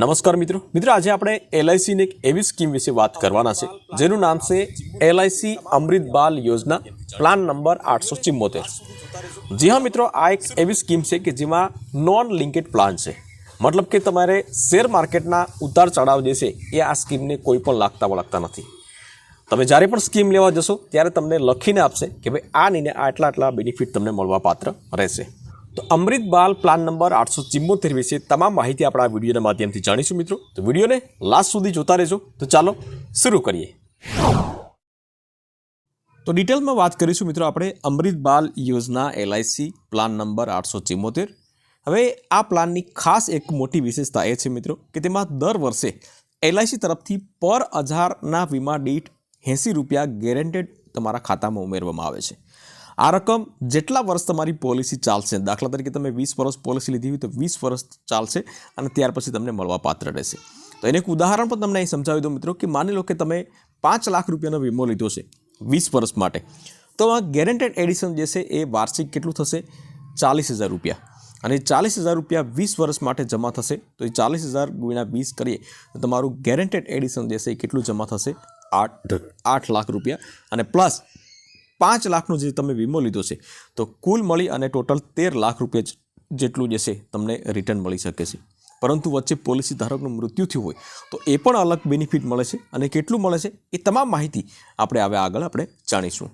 નમસ્કાર મિત્રો. મિત્રો, આજે આપણે એલઆઈસીની એક એવી સ્કીમ વિશે વાત કરવાના છે, જેનું નામ છે એલઆઈસી અમૃત બાલ યોજના, પ્લાન નંબર આઠસો ચિમ્મોતેર જી હા મિત્રો, આ એક એવી સ્કીમ છે કે જેમાં નોન લિંકેડ પ્લાન છે. મતલબ કે તમારે શેર માર્કેટના ઉતાર ચઢાવ જે છે, એ આ સ્કીમને કોઈ પણ લાગતા વળગતા નથી. તમે જ્યારે પણ સ્કીમ લેવા જશો, ત્યારે તમને લખીને આપશે કે ભાઈ આ નીને આટલા આટલા બેનિફિટ તમને મળવા પાત્ર રહેશે. તો અમૃત બાલ પ્લાન નંબર આઠસો ચિમ્મોતેર વિશે તમામ માહિતી આપણે વિડીયોના માધ્યમથી જાણીશું મિત્રો. તો વિડીયોને લાસ્ટ સુધી જોતા રહેજો. તો ચાલો શરૂ કરીએ. તો ડિટેલમાં વાત કરીશું મિત્રો આપણે અમૃત બાલ યોજના એલઆઈસી પ્લાન નંબર આઠસો ચિમ્મોતેર. હવે આ પ્લાનની ખાસ એક મોટી વિશેષતા એ છે મિત્રો કે તેમાં દર વર્ષે એલઆઈસી તરફથી પર હજારના વીમા દીઠ એંસી રૂપિયા ગેરેન્ટેડ તમારા ખાતામાં ઉમેરવામાં આવે છે. આ રકમ જેટલા વર્ષ તમારી પોલિસી ચાલશે, દાખલા તરીકે તમે વીસ વર્ષ પોલિસી લીધી હોય તો વીસ વર્ષ ચાલશે અને ત્યાર પછી તમને મળવા પાત્ર રહેશે. તો એને એક ઉદાહરણ પણ તમને અહીં સમજાવી દો મિત્રો કે માની લો કે તમે પાંચ લાખ રૂપિયાનો વીમો લીધો છે વીસ વર્ષ માટે. તો આ ગેરેન્ટેડ એડિશન જે છે એ વાર્ષિક કેટલું થશે? ચાલીસ હજાર રૂપિયા. અને ચાલીસ હજાર રૂપિયા વીસ વર્ષ માટે જમા થશે, તો એ ચાલીસ હજાર ગુણ્યા વીસ કરીએ, તો તમારું ગેરેન્ટેડ એડિશન જે છે એ કેટલું જમા થશે? આઠ આઠ લાખ રૂપિયા. અને પ્લસ પાંચ લાખનો જે તમે વીમો લીધો છે, તો કુલ મળી અને ટોટલ તેર લાખ રૂપિયા જેટલું જે છે, તમને રિટર્ન મળી શકે છે. પરંતુ વચ્ચે પોલિસી ધારકનું મૃત્યુ થયું હોય, તો એ પણ અલગ બેનિફિટ મળે છે અને કેટલું મળે છે, એ તમામ માહિતી આપણે હવે આગળ આપણે જાણીશું.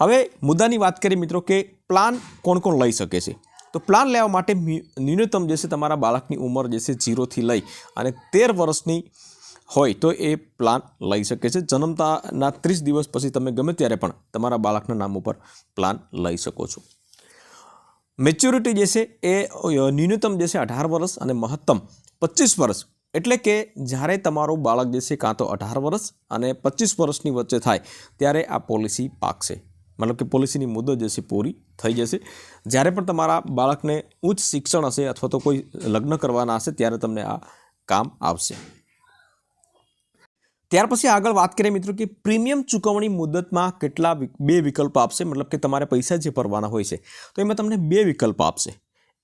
હવે મુદ્દાની વાત કરીએ મિત્રો કે પ્લાન કોણ કોણ લઈ શકે છે. તો પ્લાન લેવા માટે ન્યૂનતમ જે છે, તમારા બાળકની ઉંમર જે છે ઝીરોથી લઈ અને તેર વર્ષની હોય તો એ પ્લાન લઈ શકે છે. જન્મતાના ત્રીસ દિવસ પછી તમે ગમે ત્યારે પણ તમારા બાળકના નામ ઉપર પ્લાન લઈ શકો છો. મેચ્યોરિટી જે છે એ ન્યૂનતમ જે છે અઢાર વર્ષ અને મહત્તમ પચીસ વર્ષ. એટલે કે જ્યારે તમારું બાળક જે છે કાં તો અઢાર વર્ષ અને પચીસ વર્ષની વચ્ચે થાય, ત્યારે આ પોલિસી પાકશે. મતલબ કે પોલિસીની મુદત જે છે પૂરી થઈ જશે. જ્યારે પણ તમારા બાળકને ઉચ્ચ શિક્ષણ હશે અથવા તો કોઈ લગ્ન કરવાના હશે, ત્યારે તમને આ કામ આવશે. ત્યાર પછી આગળ વાત કરીએ મિત્રો કે પ્રીમિયમ ચૂકવણી મુદતમાં કેટલા બે વિકલ્પ આપશે? મતલબ કે તમારે પૈસા જે ભરવાના હોય છે, તો એમાં તમને બે વિકલ્પ આપશે.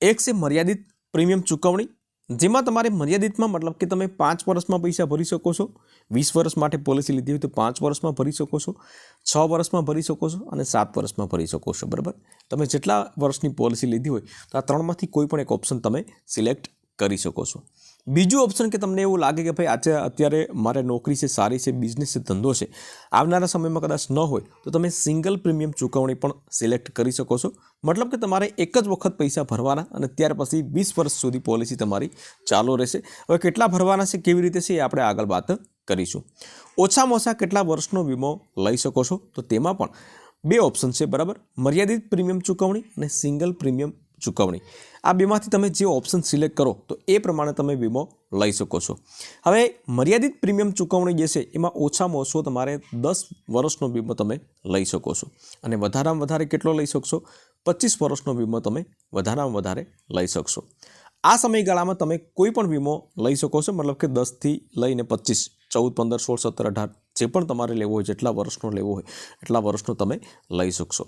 એક છે મર્યાદિત પ્રીમિયમ ચૂકવણી, જેમાં તમારે મર્યાદિતમાં મતલબ કે તમે પાંચ વર્ષમાં પૈસા ભરી શકો છો, વીસ વર્ષ માટે પોલિસી લીધી હોય તો પાંચ વર્ષમાં ભરી શકો છો, છ વર્ષમાં ભરી શકો છો અને સાત વર્ષમાં ભરી શકો છો, બરાબર? તમે જેટલા વર્ષની પોલિસી લીધી હોય તો આ ત્રણમાંથી કોઈ પણ એક ઓપ્શન તમે સિલેક્ટ કરી શકો છો. બીજું ઓપ્શન કે તમને એવું લાગે કે ભાઈ આજે અત્યારે મારે નોકરી છે, સારી છે બિઝનેસ છે, ધંધો છે, આવનારા સમયમાં કદાચ ન હોય, તો તમે સિંગલ પ્રીમિયમ ચૂકવણી પણ સિલેક્ટ કરી શકો છો. મતલબ કે તમારે એક જ વખત પૈસા ભરવાના અને ત્યાર પછી વીસ વર્ષ સુધી પોલિસી તમારી ચાલુ રહેશે. હવે કેટલા ભરવાના છે, કેવી રીતે છે એ આપણે આગળ વાત કરીશું. ઓછામાં ઓછા કેટલા વર્ષનો વીમો લઈ શકો છો? તો તેમાં પણ બે ઓપ્શન છે, બરાબર? મર્યાદિત પ્રીમિયમ ચૂકવણી અને સિંગલ પ્રીમિયમ ચૂકવણી. આ બેમાંથી તમે જે ઓપ્શન સિલેક્ટ કરો, તો એ પ્રમાણે તમે વીમો લઈ શકો છો. હવે મર્યાદિત પ્રીમિયમ ચૂકવણી જે છે, એમાં ઓછામાં ઓછો તમારે દસ વર્ષનો વીમો તમે લઈ શકો છો. અને વધારામાં વધારે કેટલો લઈ શકશો? પચીસ વર્ષનો વીમો તમે વધારામાં વધારે લઈ શકશો. આ સમયગાળામાં તમે કોઈ પણ વીમો લઈ શકો છો, મતલબ કે દસથી લઈને પચીસ, ચૌદ, પંદર, સોળ, સત્તર, અઢાર, જે પણ તમારે લેવો હોય, જેટલા વર્ષનો લેવો હોય, એટલા વર્ષનો તમે લઈ શકશો.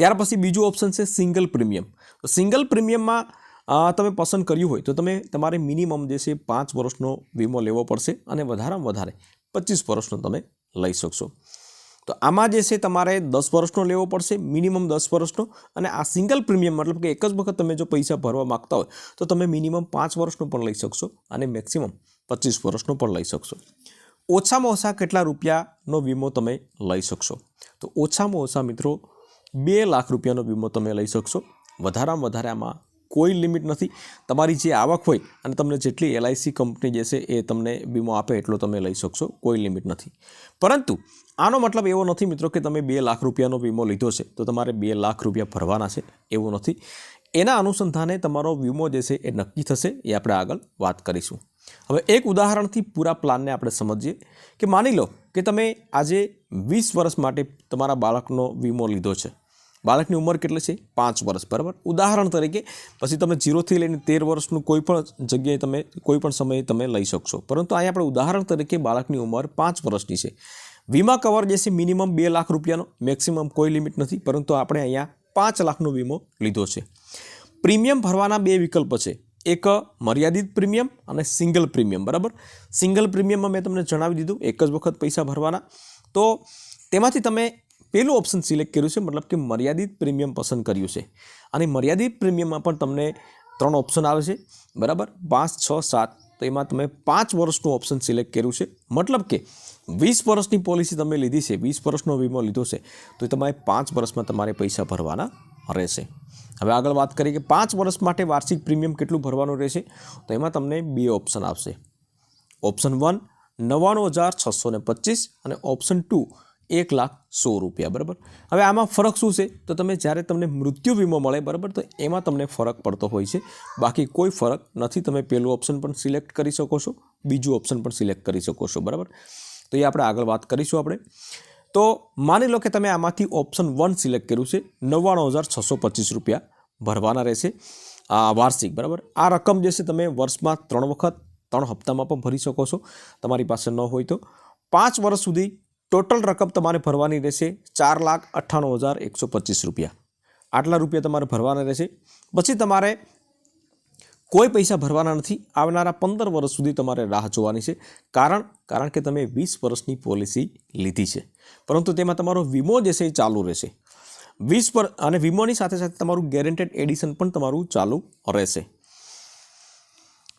ત્યાર પછી બીજું ઓપ્શન છે સિંગલ પ્રીમિયમ તો સિંગલ પ્રીમિયમમાં તમે પસંદ કર્યું હોય તો તમે તમારે મિનિમમ જે છે પાંચ વર્ષનો વીમો લેવો પડશે અને વધારેમાં વધારે પચીસ વર્ષનો તમે લઈ શકશો. તો આમાં જે છે તમારે દસ વર્ષનો લેવો પડશે મિનિમમ દસ વર્ષનો અને આ સિંગલ પ્રીમિયમ મતલબ કે એક જ વખત તમે જો પૈસા ભરવા માગતા હોય તો તમે મિનિમમ પાંચ વર્ષનો પણ લઈ શકશો અને મેક્સિમમ પચીસ વર્ષનો પણ લઈ શકશો. ઓછામાં ઓછા કેટલા રૂપિયાનો વીમો તમે લઈ શકશો? તો ઓછામાં ઓછા મિત્રો બે લાખ રૂપિયાનો વીમો તમે લઈ શકશો. વધારામાં વધારે આમાં કોઈ લિમિટ નથી. તમારી જે આવક હોય અને તમને જેટલી એલઆઈસી કંપની જે છે એ તમને વીમો આપે એટલો તમે લઈ શકશો. કોઈ લિમિટ નથી. પરંતુ આનો મતલબ એવો નથી મિત્રો કે તમે બે લાખ રૂપિયાનો વીમો લીધો છે તો તમારે બે લાખ રૂપિયા ભરવાના છે. એવું નથી. એના અનુસંધાને તમારો વીમો જે છે એ નક્કી થશે એ આપણે આગળ વાત કરીશું. હવે એક ઉદાહરણથી પૂરા પ્લાનને આપણે સમજીએ કે માની લો કે તમે આજે વીસ વર્ષ માટે તમારા બાળકનો વીમો લીધો છે. બાળકની ઉંમર કેટલી છે? પાંચ વર્ષ, બરાબર? ઉદાહરણ તરીકે, પછી તમે જીરોથી લઈને તેર વર્ષનું કોઈ પણ જગ્યાએ તમે, કોઈ પણ સમયે તમે લઈ શકશો. પરંતુ અહીંયા આપણે ઉદાહરણ તરીકે બાળકની ઉંમર પાંચ વર્ષની છે. વીમા કવર જે છે, મિનિમમ બે લાખ રૂપિયાનો, મેક્સિમમ કોઈ લિમિટ નથી, પરંતુ આપણે અહીંયા પાંચ લાખનો વીમો લીધો છે. પ્રીમિયમ ભરવાના બે વિકલ્પ છે. એક મર્યાદિત પ્રીમિયમ અને સિંગલ પ્રીમિયમ, બરાબર? સિંગલ પ્રીમિયમમાં મેં તમને જણાવી દીધું, એક જ વખત પૈસા ભરવાના. તો તેમાંથી તમે પહેલું ઓપ્શન સિલેક્ટ કર્યું છે, મતલબ કે મર્યાદિત પ્રીમિયમ પસંદ કર્યું છે. અને મર્યાદિત પ્રીમિયમમાં પણ તમને ત્રણ ઓપ્શન આવે છે, બરાબર? પાંચ, છ, સાત, તો એમાં તમે પાંચ વર્ષનું ઓપ્શન સિલેક્ટ કર્યું છે. મતલબ કે વીસ વર્ષની પોલિસી તમે લીધી છે, વીસ વર્ષનો વીમો લીધો છે, તો તમારે પાંચ વર્ષમાં તમારે પૈસા ભરવાના રહેશે. હવે આગળ વાત કરીએ કે પાંચ વર્ષ માટે વાર્ષિક પ્રીમિયમ કેટલું ભરવાનું રહેશે, તો એમાં તમને બે ઓપ્શન આવશે. ઓપ્શન વન નવ્વાણું હજાર છસો ને પચીસ અને ઓપ્શન ટુ એક લાખ સો રૂપિયા, બરાબર? હવે આમાં ફરક શું છે? તો તમે જ્યારે તમને મૃત્યુ વીમો મળે, બરાબર? તો એમાં તમને ફરક પડતો હોય છે. બાકી કોઈ ફરક નથી. તમે પહેલું ઓપ્શન પણ સિલેક્ટ કરી શકો છો, બીજું ઓપ્શન પણ સિલેક્ટ કરી શકો છો, બરાબર? તો એ આપણે આગળ વાત કરીશું આપણે. તો માની લો કે તમે આમાંથી ઓપ્શન વન સિલેક્ટ કર્યું છે, નવ્વાણું હજાર છસો પચીસ રૂપિયા ભરવાના રહેશે, આ વાર્ષિક, બરાબર? આ રકમ જે છે તમે વર્ષમાં ત્રણ વખત, ત્રણ હપ્તામાં પણ ભરી શકો છો, તમારી પાસે ન હોય તો. પાંચ વર્ષ સુધી ટોટલ રકમ તમારે ભરવાની રહેશે ચાર લાખ અઠ્ઠાણું હજાર એકસો પચીસ રૂપિયા. આટલા રૂપિયા તમારે ભરવાના રહેશે. પછી તમારે કોઈ પૈસા ભરવાના નથી. આવનારા પંદર વર્ષ સુધી તમારે રાહ જોવાની છે. કારણ કારણ કે તમે વીસ વર્ષની પોલિસી લીધી છે. પરંતુ તેમાં તમારો વીમો જે છે એ ચાલુ રહેશે. વીસ પર, અને વીમોની સાથે સાથે તમારું ગેરંટેડ એડિશન પણ તમારું ચાલુ રહેશે.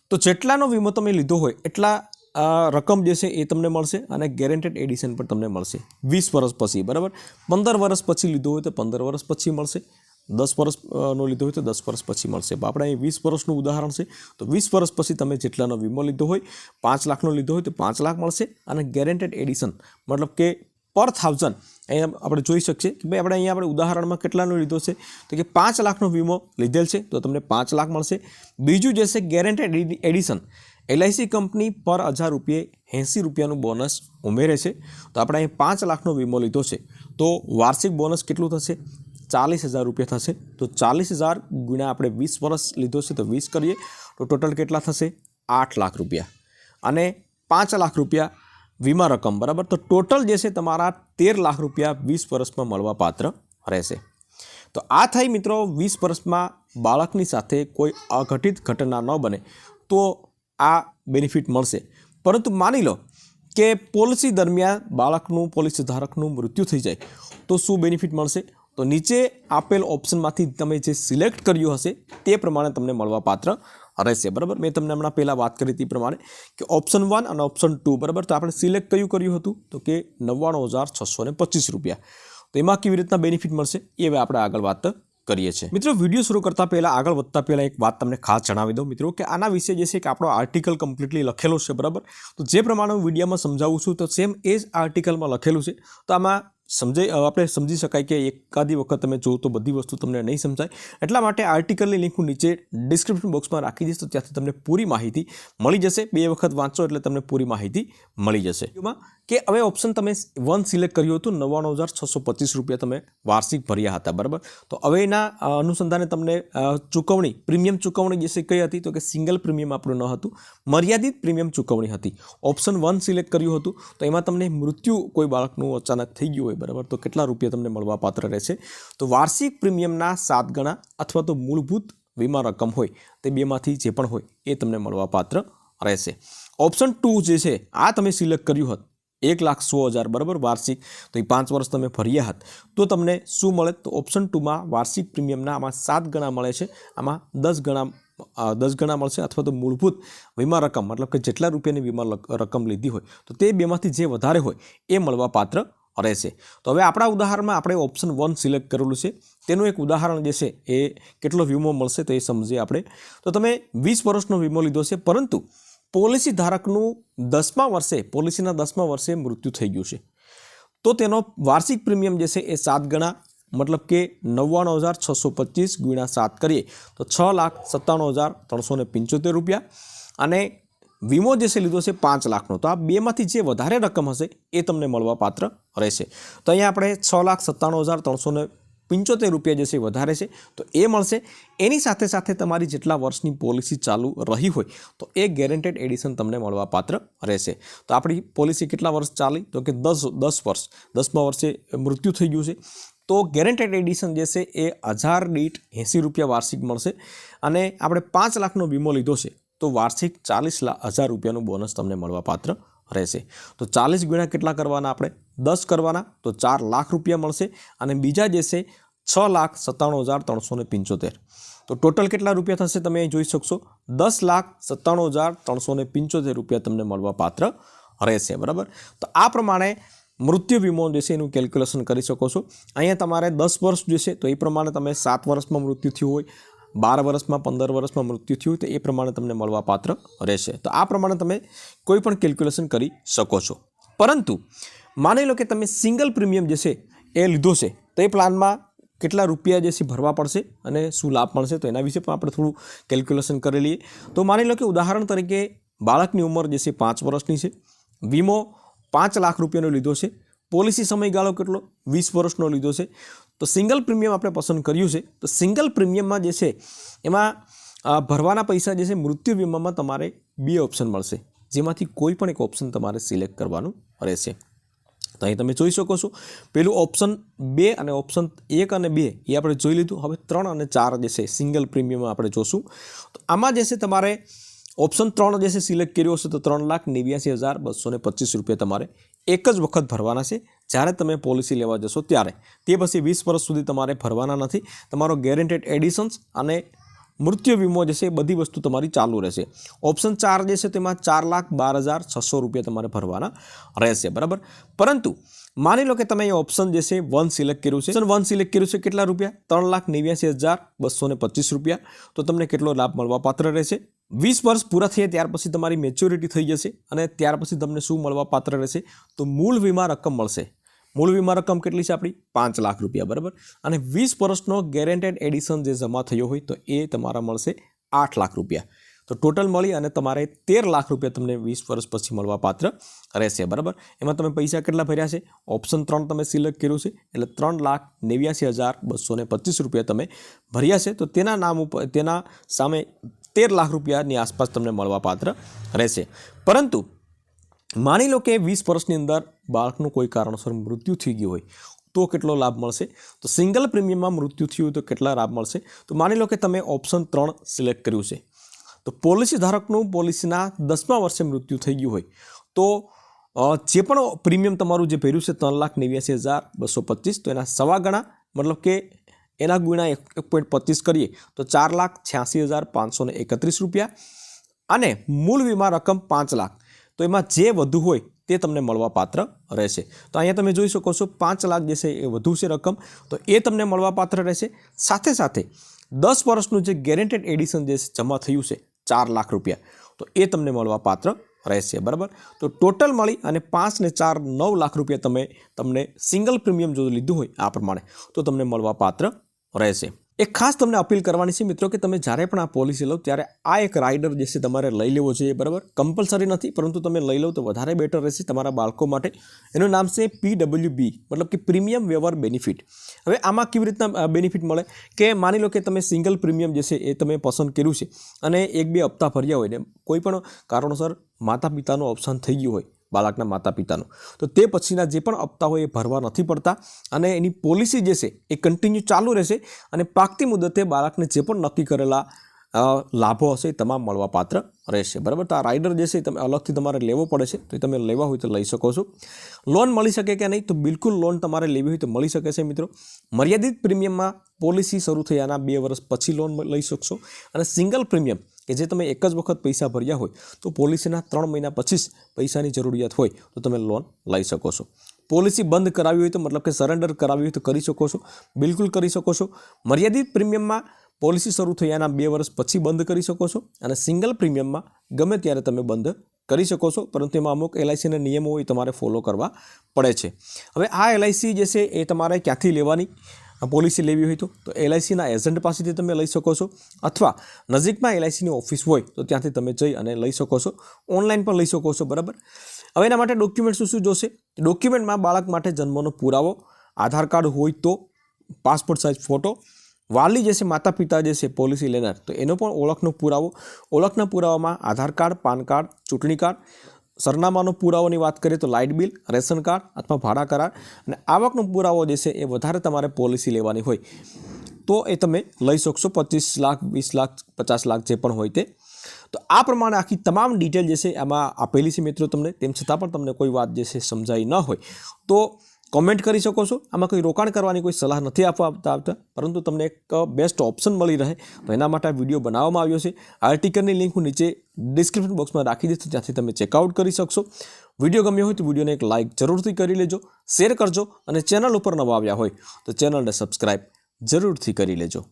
તો જેટલાનો વીમો તમે લીધો હોય, એટલા અ, રકમ જે છે એ તમને મળશે અને ગેરેન્ટેડ એડિશન પણ તમને મળશે. વીસ વર્ષ પછી બરાબર? પંદર વર્ષ પછી લીધો હોય તો પંદર વર્ષ પછી મળશે. દસ વર્ષનો લીધો હોય તો દસ વર્ષ પછી મળશે. આપણે અહીં વીસ વર્ષનું ઉદાહરણ છે. તો વીસ વર્ષ પછી તમે જેટલાનો વીમો લીધો હોય પાંચ લાખનો લીધો હોય તો પાંચ લાખ મળશે અને ગેરેન્ટેડ એડિશન મતલબ કે પર થાઉઝન્ડ અહીંયા આપણે જોઈ શકીએ કે ભાઈ આપણે અહીંયા આપણે ઉદાહરણમાં કેટલાનો લીધો છે? તો કે પાંચ લાખનો વીમો લીધેલ છે તો તમને પાંચ લાખ મળશે. બીજું જે છે ગેરેન્ટેડ એડિશન એલઆઈસી કંપની પર હજાર રૂપિયે, એંસી રૂપિયાનું બોનસ ઉમેરે છે. તો આપણે અહીં પાંચ લાખનો વીમો લીધો છે. તો વાર્ષિક બોનસ કેટલું થશે? ચાલીસ હજાર રૂપિયા થશે. તો ચાલીસ હજાર ગુણ્યા આપણે વીસ વર્ષ લીધો છે તો વીસ કરીએ. તો ટોટલ કેટલા થશે? આઠ લાખ રૂપિયા. અને પાંચ લાખ રૂપિયા વીમા રકમ, બરાબર? તો ટોટલ જે છે તમારા તેર લાખ રૂપિયા વીસ વર્ષમાં મળવા પાત્ર રહેશે. તો આ થઈ મિત્રો, વીસ વર્ષમાં બાળકની સાથે કોઈ અઘટિત ઘટના ન બને. તો આ બેનિફિટ મળશે. પરંતુ માની લો કે પોલિસી દરમિયાન બાળકનું પોલિસી ધારકનું મૃત્યુ થઈ જાય, તો શું બેનિફિટ મળશે? તો નીચે આપેલ ઓપ્શનમાંથી તમે જે સિલેક્ટ કર્યું હશે, તે પ્રમાણે તમને મળવા પાત્ર રહેશે. બરાબર? મેં તમને હમણાં પહેલાં વાત કરી હતી પ્રમાણે કે ઓપ્શન વન અને ઓપ્શન ટુ બરાબર? તો આપણે સિલેક્ટ કયું કર્યું હતું? તો કે નવ્વાણું હજાર છસો ને પચીસ રૂપિયા. તો એમાં કેવી રીતના બેનિફિટ મળશે? એ હવે આપણે આગળ વાત કરીએ છીએ. મિત્રો વીડિયો શરૂ કરતા પહેલાં, આગળ વધતા પહેલાં એક વાત તમને ખાસ જણાવી દઉં મિત્રો, કે આના વિશે જે છે કે આપણો આર્ટિકલ કમ્પ્લીટલી લખેલો છે, બરાબર? તો જે પ્રમાણે હું વિડીયોમાં સમજાવું છું, તો સેમ એ જ આર્ટિકલમાં લખેલું છે. તો આમાં સમજાઈ આપણે સમજી શકાય કે એકાદી વખત તમે જો તો બધી વસ્તુ તમને નહીં સમજાય. એટલા માટે આર્ટિકલની લિંક હું નીચે ડિસ્ક્રિપ્શન બોક્સમાં રાખી દઈશ, તો ત્યાંથી તમને પૂરી માહિતી મળી જશે. બે વખત વાંચો એટલે તમને પૂરી માહિતી મળી જશે. એમાં કે હવે ઓપ્શન તમે વન સિલેક્ટ કર્યું હતું, નવ્વાણું હજાર છસો પચીસ રૂપિયા તમે વાર્ષિક ભર્યા હતા, બરાબર? તો હવે એના અનુસંધાને તમને ચૂકવણી, પ્રીમિયમ ચૂકવણી જે કઈ હતી? તો કે સિંગલ પ્રીમિયમ આપણું ન હતું, મર્યાદિત પ્રીમિયમ ચૂકવણી હતી. ઓપ્શન વન સિલેક્ટ કર્યું હતું, તો એમાં તમને મૃત્યુ કોઈ બાળકનું અચાનક થઈ ગયું હોય બરાબર? તો કેટલા રૂપિયા તમને મળવા પાત્ર રહેશે? તો વાર્ષિક પ્રીમિયમના સાત ગણા અથવા તો મૂળભૂત વીમા રકમ હોય, તે બેમાંથી જે પણ હોય, એ તમને મળવા પાત્ર રહેશે. ઓપ્શન ટુ જે છે, આ તમે સિલેક્ટ કર્યું હોત, એક લાખ સો હજાર, બરાબર? વાર્ષિક. તો એ પાંચ વર્ષ તમે ભર્યા હત, તો તમને શું મળે? તો ઓપ્શન ટુમાં વાર્ષિક પ્રીમિયમના આમાં સાત ગણા મળે છે, આમાં દસ ગણા દસ ગણા મળશે અથવા તો મૂળભૂત વીમા રકમ, મતલબ કે જેટલા રૂપિયાની વીમા રકમ લીધી હોય, તો તે બેમાંથી જે વધારે હોય, એ મળવા પાત્ર રહેશે. તો હવે આપણા ઉદાહરણમાં આપણે ઓપ્શન વન સિલેક્ટ કરેલું છે. તેનું એક ઉદાહરણ જે છે એ કેટલો વીમો મળશે તો એ સમજીએ આપણે. તો તમે વીસ વર્ષનો વીમો લીધો છે, પરંતુ પોલિસી ધારકનું દસમા વર્ષે પોલિસીના દસમા વર્ષે મૃત્યુ થઈ ગયું છે. તો તેનો વાર્ષિક પ્રીમિયમ જે છે એ સાત ગણા, મતલબ કે નવ્વાણું હજાર છસો પચીસ ગુણ્યા સાત કરીએ તો છ લાખ સત્તાણું હજાર ત્રણસો પંચોતેર રૂપિયા. અને વીમો જે છે લીધો છે પાંચ લાખનો. તો આ બેમાંથી જે વધારે રકમ હશે એ તમને મળવા પાત્ર રહેશે. તો અહીંયા આપણે છ લાખ સત્તાણું હજાર ત્રણસો પંચોતેર રૂપિયા જે છે વધારે છે. તો એ મળશે. એની સાથે સાથે તમારી જેટલા વર્ષની પોલિસી ચાલુ રહી હોય તો એ ગેરેન્ટેડ એડિશન તમને મળવા પાત્ર રહેશે. તો આપણી પોલિસી કેટલા વર્ષ ચાલી? તો કે દસ દસ વર્ષ. દસમા વર્ષે મૃત્યુ થઈ ગયું છે. તો ગેરેન્ટેડ એડિશન જે છે એ હજાર દીઠ એંસી રૂપિયા વાર્ષિક મળશે. અને આપણે પાંચ લાખનો વીમો લીધો છે. તો વાર્ષિક ચાલીસ લાખ હજાર રૂપિયાનું બોનસ તમને મળવા પાત્ર રહેશે. તો ચાલીસ ગુણ્યા કેટલા કરવાના આપણે? દસ કરવાના, તો ચાર લાખ રૂપિયા મળશે અને બીજા જે છે લાખ સત્તાણું હજાર ત્રણસો પંચોતેર. તો ટોટલ કેટલા રૂપિયા થશે તમે જોઈ શકશો? દસ લાખ સત્તાણું હજાર ત્રણસો પંચોતેર રૂપિયા તમને મળવા પાત્ર રહેશે, બરાબર? તો આ પ્રમાણે મૃત્યુ વીમો જે છે એનું કેલ્ક્યુલેશન કરી શકો છો. અહીંયા તમારે દસ વર્ષ જે તો એ પ્રમાણે તમે સાત વર્ષમાં મૃત્યુ થયું હોય બાર વર્ષમાં, પંદર વર્ષમાં મૃત્યુ થયું તો એ પ્રમાણે તમને મળવા પાત્ર રહેશે. તો આ પ્રમાણે તમે કોઈ પણ કેલ્ક્યુલેશન કરી શકો છો. પરંતુ માની લો કે તમે સિંગલ પ્રીમિયમ જે છે એ લીધો છે, તો એ પ્લાનમાં કેટલા રૂપિયા જે છે ભરવા પડશે અને શું લાભ મળશે તો એના વિશે પણ આપણે થોડું કેલ્ક્યુલેશન કરી લઈએ. તો માની લો કે ઉદાહરણ તરીકે બાળકની ઉંમર જે છે પાંચ વર્ષની છે, વીમો પાંચ લાખ રૂપિયાનો લીધો છે, પોલિસી સમયગાળો કેટલો? વીસ વર્ષનો લીધો છે. તો સિંગલ પ્રીમિયમ આપણે પસંદ કર્યું છે. તો સિંગલ પ્રીમિયમમાં જે છે, એમાં ભરવાના પૈસા જે છે, મૃત્યુ વીમામાં તમારે બે ઓપ્શન મળશે. જેમાંથી કોઈ પણ એક ઓપ્શન તમારે સિલેક્ટ કરવાનું રહેશે. તો અહીં તમે જોઈ શકો છો. પેલું ઓપ્શન બે અને ઓપ્શન એક અને બે એ આપણે જોઈ લીધું. હવે ત્રણ અને ચાર જે છે, સિંગલ પ્રીમિયમ આપણે જોશું. તો આમાં જે છે, તમારે ઓપ્શન ત્રણ જે છે, સિલેક્ટ કર્યો હશે તો ત્રણ લાખ નેવ્યાસી હજાર બસો પચીસ રૂપિયા તમારે એક જ વખત ભરવાના છે. જ્યારે તમે પોલિસી લેવા જશો ત્યારે. તે પછી વીસ વર્ષ સુધી તમારે ભરવાના નથી. તમારો ગેરંટેડ એડિશન્સ અને મૃત્યુ વીમો જે છે એ બધી વસ્તુ તમારી ચાલુ રહેશે. ઓપ્શન ચાર જે છે તેમાં ચાર લાખ બાર હજાર છસો રૂપિયા તમારે ભરવાના રહેશે. બરાબર? પરંતુ માની લો કે તમે એ ઓપ્શન જે છે વન સિલેક્ટ કર્યું છે. વન સિલેક્ટ કર્યું છે કેટલા રૂપિયા? ત્રણ લાખ નેવ્યાસી હજાર બસો પચીસ રૂપિયા. તો તમને કેટલો લાભ મળવા પાત્ર રહેશે? વીસ વર્ષ પૂરા થયા ત્યાર પછી તમારી મેચ્યોરિટી થઈ જશે અને ત્યાર પછી તમને શું મળવા પાત્ર રહેશે? તો મૂળ વીમા રકમ મળશે. મૂળ વીમા રકમ કેટલી છે આપણી? પાંચ લાખ રૂપિયા, બરાબર? અને વીસ વર્ષનો ગેરેન્ટેડ એડિશન જે જમા થયો હોય તો એ તમારા મળશે આઠ લાખ રૂપિયા. તો ટોટલ મળી અને તમારે તેર લાખ રૂપિયા તમને વીસ વર્ષ પછી મળવા પાત્ર રહેશે, બરાબર? એમાં તમે પૈસા કેટલા ભર્યા છે? ઓપ્શન ત્રણ તમે સિલેક્ટ કર્યું છે, એટલે ત્રણ લાખ નેવ્યાસી હજાર બસો ને પચીસ રૂપિયા તમે ભર્યા છે. તો તેના નામ ઉપર તેના સામે તેર લાખ રૂપિયાની આસપાસ તમને મળવા પાત્ર રહેશે. પરંતુ માની લો કે વીસ વર્ષની અંદર બાળકનું કોઈ કારણસર મૃત્યુ થઈ ગયું હોય, તો કેટલો લાભ મળશે? તો સિંગલ પ્રીમિયમમાં મૃત્યુ થયું તો કેટલા લાભ મળશે? તો માની લો કે તમે ઓપ્શન ત્રણ સિલેક્ટ કર્યું છે. તો પોલિસી ધારકનું પોલિસીના દસમા વર્ષે મૃત્યુ થઈ ગયું હોય, તો જે પણ પ્રીમિયમ તમારું જે ભર્યું છે ત્રણ લાખ નેવ્યાસી હજાર બસો પચીસ, તો એના સવા ગણા, મતલબ કે એના ગુણા એક પોઈન્ટ પચીસ કરીએ, તો ચાર લાખ છ્યાસી હજાર પાંચસો એકત્રીસ રૂપિયા. અને મૂળ વીમા રકમ પાંચ લાખ. તો એમાં જે વધુ હોય તે તમને મળવા પાત્ર રહેશે. તો અહીંયા તમે જોઈ શકો છો પાંચ લાખ જે છે એ વધુ છે રકમ. તો એ તમને મળવા પાત્ર રહેશે. સાથે સાથે દસ વર્ષનું જે ગેરેન્ટેડ એડિશન જે જમા થયું છે ચાર લાખ રૂપિયા. તો એ તમને મળવા પાત્ર રહેશે. બરાબર? તો ટોટલ મળી અને પાંચ ને ચાર નવ લાખ રૂપિયા તમે તમને સિંગલ પ્રીમિયમ જો લીધું હોય આ પ્રમાણે, તો તમને મળવા પાત્ર રહેશે. એક ખાસ તમને અપીલ કરવાની છે, મિત્રો, કે તમે જ્યારે પણ આ પોલિસી લો, ત્યારે આ એક રાઇડર જે છે તમારે લઈ લેવો જોઈએ, બરાબર? કમ્પલસરી નથી, પરંતુ તમે લઈ લો તો વધારે બેટર રહેશે તમારા બાળકો માટે. એનું નામ છે પીડબલ્યુ બી મતલબ કે પ્રીમિયમ વ્યવહાર બેનિફિટ હવે આમાં કેવી રીતના બેનિફિટ મળે? કે માની લો કે તમે સિંગલ પ્રીમિયમ જે છે એ તમે પસંદ કર્યું છે અને એક બે હપ્તા ભર્યા હોય ને, કોઈ પણ કારણોસર માતા પિતાનું અવસાન થઈ ગયું હોય બાળકના માતા પિતાનું તો તે પછીના જે પણ હપ્તા હોય એ ભરવા નથી પડતા અને એની પોલિસી જે છે એ કન્ટિન્યુ ચાલુ રહેશે અને પાકતી મુદતે બાળકને જે પણ નક્કી કરેલા લાભો હશે એ તમામ મળવા પાત્ર રહેશે. બરાબર? તો આ રાઇડર જે છે તમે અલગથી તમારે લેવો પડે છે, તો એ તમે લેવા હોય તો લઈ શકો છો. લોન મળી શકે કે નહીં? તો બિલકુલ લોન તમારે લેવી હોય તો મળી શકે છે મિત્રો. મર્યાદિત પ્રીમિયમમાં પોલિસી શરૂ થયાના બે વર્ષ પછી લોન લઈ શકશો અને સિંગલ પ્રીમિયમ કે જે તમે એક જ વખત પૈસા ભર્યા હોય તો પોલિસીના ત્રણ મહિના પછી જ પૈસાની જરૂરિયાત હોય તો તમે લોન લઈ શકો છો. પોલિસી બંધ કરાવી હોય તો મતલબ કે સરેન્ડર કરાવી હોય તો કરી શકો છો, બિલકુલ કરી શકો છો. મર્યાદિત પ્રીમિયમમાં પોલિસી શરૂ થયાના બે વર્ષ પછી બંધ કરી શકો છો અને સિંગલ પ્રીમિયમમાં ગમે ત્યારે તમે બંધ કરી શકો છો, પરંતુ એમાં અમુક એલઆઈસીના નિયમો હોય તમારે ફોલો કરવા પડે છે. હવે આ એલઆઈસી જે છે એ તમારે ક્યાંથી લેવાની? પોલિસી લેવી હોય તો. તો એલઆઈસીના એજન્ટ પાસેથી તમે લઈ શકો છો. અથવા નજીકમાં એલઆઈસીની ઓફિસ હોય તો ત્યાંથી તમે જઈ અને લઈ શકો છો. ઓનલાઈન પણ લઈ શકો છો, બરાબર? હવે એના માટે ડોક્યુમેન્ટ શું શું જોશે? ડોક્યુમેન્ટમાં બાળક માટે જન્મનો પુરાવો, આધાર કાર્ડ હોય તો પાસપોર્ટ સાઇઝ ફોટો, વાલી જે છે માતા પિતા જે છે, પોલિસી લેનાર, તો એનો પણ ઓળખનો પુરાવો. ઓળખના પુરાવામાં આધાર કાર્ડ, પાન કાર્ડ, ચૂંટણી કાર્ડ સરનામાનો પુરાવાની વાત કરીએ તો લાઇટ બિલ, રેશન કાર્ડ અથવા ભાડા કરાર અને આવકનો પુરાવો જે છે એ વધારે તમારે પોલિસી લેવાની હોય. તો એ તમે લઈ શકશો પચીસ લાખ, વીસ લાખ, પચાસ લાખ જે પણ હોય તે. તો આ પ્રમાણે આખી તમામ ડિટેલ જે છે એમાં આપેલી છે મિત્રો તમને. તેમ છતાં પણ તમને કોઈ વાત જે છે સમજાઈ ન હોય. તો કોમેન્ટ કરી શકો છો. આમાં કોઈ રોકાણ કરવાની કોઈ સલાહ નથી આપવા આવતા. પરંતુ તમને એક બેસ્ટ ઓપ્શન મળી રહે. તો એના માટે આ વીડિયો બનાવવામાં આવ્યો છે. આર્ટિકલની લિંક હું નીચે ડિસ્ક્રિપ્શન બોક્સમાં રાખી દઈશ. ત્યાંથી તમે ચેકઆઉટ કરી શકશો. વીડિયો ગમ્યો હોય તો વિડીયોને એક લાઇક જરૂરથી કરી લેજો. શેર કરજો અને ચેનલ ઉપર નવા આવ્યા હોય તો ચેનલને સબસ્ક્રાઈબ જરૂરથી કરી લેજો.